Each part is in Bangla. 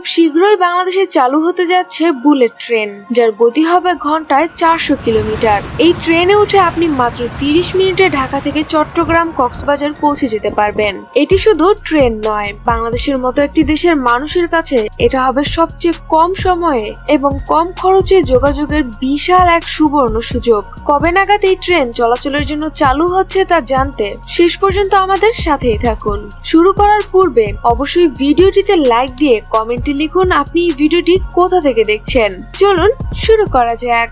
খুব শীঘ্রই বাংলাদেশে চালু হতে যাচ্ছে বুলেট ট্রেন, যার গতি হবে ঘন্টায় চারশো কিলোমিটার। এই ট্রেনে উঠে আপনি মাত্র তিরিশ মিনিটে ঢাকা থেকে চট্টগ্রাম কক্সবাজার পৌঁছে যেতে পারবেন। এটি শুধু ট্রেন নয়, বাংলাদেশের মতো একটি দেশের মানুষের কাছে এটা হবে সবচেয়ে কম সময়ে এবং কম খরচে যোগাযোগের বিশাল এক সুবর্ণ সুযোগ। কবে নাগাদ এই ট্রেন চলাচলের জন্য চালু হচ্ছে তা জানতে শেষ পর্যন্ত আমাদের সাথেই থাকুন। শুরু করার পূর্বে অবশ্যই ভিডিওটিতে লাইক দিয়ে কমেন্টে লিখুন আপনি ভিডিওটি কোথা থেকে দেখছেন? চলুন শুরু করা যাক।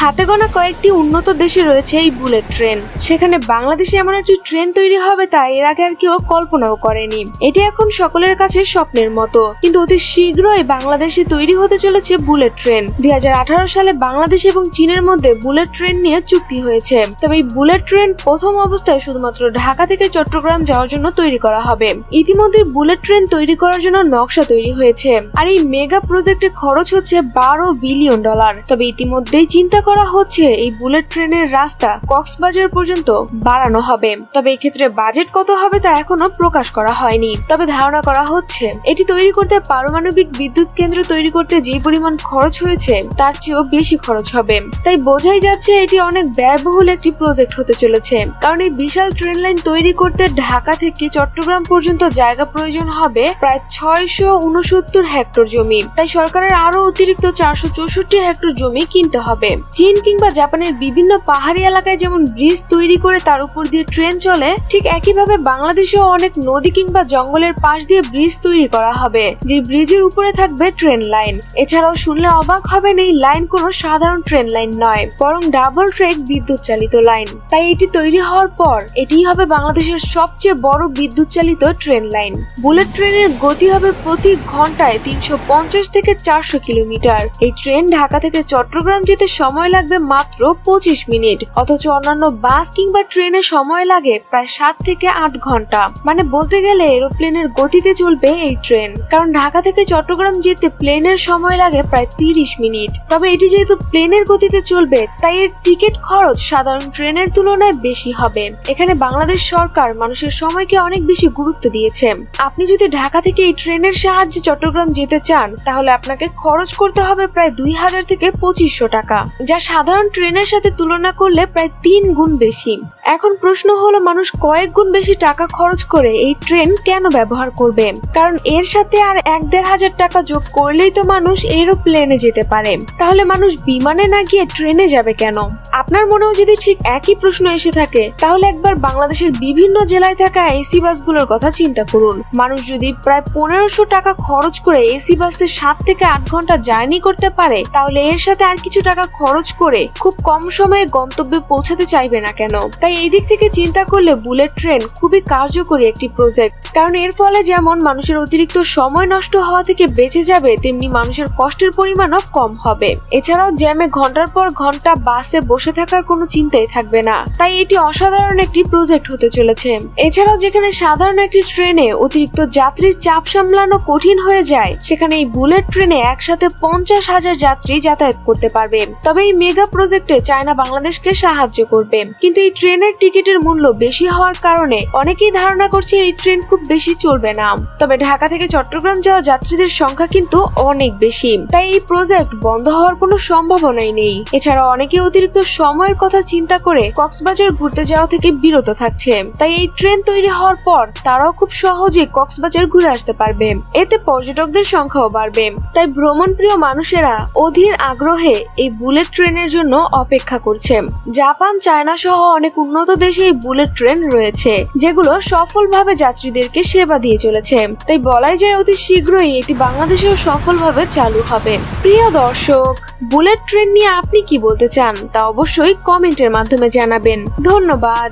হাতে গোনা কয়েকটি উন্নত দেশে রয়েছে এই বুলেট ট্রেন। সেখানে বাংলাদেশে এমন একটি ট্রেন তৈরি হবে তা এর আগে আর কেউ কল্পনাও করেনি। এটি এখন সকলের কাছে স্বপ্নের মতো। কিন্তু অতি শীঘ্রই বাংলাদেশে তৈরি হতে চলেছে বুলেট ট্রেন। দুই হাজার আঠারো সালে বাংলাদেশ এবং চীনের মধ্যে বুলেট ট্রেন নিয়ে চুক্তি হয়েছে। তবে এই বুলেট ট্রেন প্রথম অবস্থায় শুধুমাত্র ঢাকা থেকে চট্টগ্রাম যাওয়ার জন্য তৈরি করা হবে। ইতিমধ্যে বুলেট ট্রেন তৈরি করার জন্য নকশা তৈরি হয়েছে। আর এই মেগা প্রজেক্টে খরচ হচ্ছে বারো বিলিয়ন ডলার। তবে ইতিমধ্যেই চিন্তা করা হচ্ছে এই বুলেট ট্রেনের রাস্তা কক্সবাজার পর্যন্ত বাড়ানো হবে। তবে এক্ষেত্রে বাজেট কত হবে তা এখনও প্রকাশ করা হয়নি। তবে ধারণা করা হচ্ছে, এটি তৈরি করতে পারমাণবিক বিদ্যুৎ কেন্দ্র তৈরি করতে যে পরিমাণ খরচ হয়েছে, তার চেয়েও বেশি খরচ হবে। তাই বোঝাই যাচ্ছে এটি অনেক ব্যয়বহুল একটি প্রজেক্ট হতে চলেছে। কারণ এই বিশাল ট্রেন লাইন তৈরি করতে ঢাকা থেকে চট্টগ্রাম পর্যন্ত জায়গা প্রয়োজন হবে প্রায় ছয়শো উনসত্তর হেক্টর জমি। তাই সরকারের আরও অতিরিক্ত চারশো চৌষট্টি হেক্টর জমি কিনতে হবে। চীন কিংবা জাপানের বিভিন্ন পাহাড়ি এলাকায় যেমন ব্রিজ তৈরি করে তার উপর দিয়ে ট্রেন চলে, ঠিক একইভাবে বাংলাদেশেও অনেক নদী কিংবা জঙ্গলের পাশ দিয়ে ব্রিজ তৈরি করা হবে, যে ব্রিজের উপরে থাকবে ট্রেন লাইন। এছাড়াও শুনলে অবাক হবেন এই লাইন কোনো সাধারণ ট্রেন লাইন নয়, বরং ডাবল ট্রেক বিদ্যুৎ চালিত লাইন। তাই এটি তৈরি হওয়ার পর এটিই হবে বাংলাদেশের সবচেয়ে বড় বিদ্যুৎ চালিত ট্রেন লাইন। বুলেট ট্রেনের গতি হবে প্রতি ঘন্টায় তিনশো পঞ্চাশ থেকে চারশো কিলোমিটার। এই ট্রেন ঢাকা থেকে চট্টগ্রাম যেতে সময় লাগবে মাত্র পঁচিশ মিনিট। অথচ অন্যান্য বাস কিংবা ট্রেনে সময় লাগে প্রায় সাত থেকে আট ঘণ্টা। মানে বলতে গেলে এরোপ্লেনের গতিতে চলবে এই ট্রেন। কারণ ঢাকা থেকে চট্টগ্রাম যেতে প্লেনের সময় লাগে প্রায় তিরিশ মিনিট। তবে এটি যেহেতু প্লেনের গতিতে চলবে, তাই এর টিকিট খরচ সাধারণ ট্রেনের তুলনায় বেশি হবে। এখানে বাংলাদেশ সরকার মানুষের সময়কে অনেক বেশি গুরুত্ব দিয়েছে। আপনি যদি ঢাকা থেকে এই ট্রেনের সাহায্যে চট্টগ্রাম যেতে চান, তাহলে আপনাকে খরচ করতে হবে প্রায় দুই হাজার থেকে পঁচিশশো টাকা। যা সাধারণ ট্রেনের সাথে তুলনা করলে প্রায় তিন গুণ বেশি। এখন প্রশ্ন হলো, মানুষ কয়েক গুণ বেশি টাকা খরচ করে এই ট্রেন কেন ব্যবহার করবে? কারণ এর সাথে আর এক দেড় হাজার টাকা যোগ করলেই তো মানুষ এরোপ্লেনে যেতে পারে। তাহলে মানুষ বিমানে না গিয়ে ট্রেনে যাবে কেন? আপনার মনেও যদি ঠিক একই প্রশ্ন এসে থাকে, তাহলে একবার বাংলাদেশের বিভিন্ন জেলায় থাকা এসি বাসগুলোর কথা চিন্তা করুন। মানুষ যদি প্রায় পনেরোশো টাকা খরচ করে এসি বাসে সাত থেকে আট ঘণ্টা জার্নি করতে পারে, তাহলে এর সাথে আর কিছু টাকা খরচ করে খুব কম সময়ে গন্তব্যে পৌঁছাতে চাইবে না কেন? তাই এই দিক থেকে চিন্তা করলে বুলেট ট্রেন খুবই কার্যকরী একটি প্রজেক্ট। কারণ এর ফলে যেমন মানুষের অতিরিক্ত সময় নষ্ট হওয়া থেকে বেঁচে যাবে, তেমনি মানুষের কষ্টের পরিমাণও কম হবে। এছাড়াও জ্যামে ঘণ্টার পর ঘণ্টা বাসে বসে থাকার কোনো চিন্তাই থাকবে না। তাই এটি অসাধারণ একটি প্রজেক্ট হতে চলেছে। এছাড়াও যেখানে সাধারণ একটি ট্রেনে অতিরিক্ত যাত্রীর চাপ সামলানো কঠিন হয়ে যায়, সেখানে এই বুলেট ট্রেনে একসাথে পঞ্চাশ হাজার যাত্রী যাতায়াত করতে পারবে। তবে এই মেগা প্রজেক্টে চায়না বাংলাদেশকে সাহায্য করবে। কিন্তু এই ট্রেনের টিকিটের মূল্য বেশি হওয়ার কারণে অনেকেই ধারণা করছে এই ট্রেন খুব বেশি চলবে না। তবে ঢাকা থেকে চট্টগ্রাম যাওয়া যাত্রীদের সংখ্যা কিন্তু অনেক বেশি। তাই এই প্রজেক্ট বন্ধ হওয়ার কোনো সম্ভাবনাই নেই। এছাড়া অনেকে অতিরিক্ত সময়ের কথা চিন্তা করে কক্সবাজার ঘুরতে যাওয়া থেকে বিরত থাকছে। তাই এই ট্রেন তৈরি হওয়ার পর তারাও খুব সহজে কক্সবাজার ঘুরে আসতে পারবে। এতে পর্যটকদের সংখ্যাও বাড়বে। তাই ভ্রমণ প্রিয় মানুষেরা অধীর আগ্রহে এই বুলেট ট্রেনের জন্য অপেক্ষা করছে। জাপান, চায়না সহ অনেক উন্নত দেশে এই বুলেট ট্রেন রয়েছে, যেগুলো সফলভাবে যাত্রীদেরকে সেবা দিয়ে চলেছে। তাই বলাই যায় অতি শীঘ্রই এটি বাংলাদেশেও সফলভাবে চালু হবে। প্রিয় দর্শক, বুলেট ট্রেন নিয়ে আপনি কি বলতে চান? তা অবশ্যই কমেন্টের মাধ্যমে জানাবেন। ধন্যবাদ।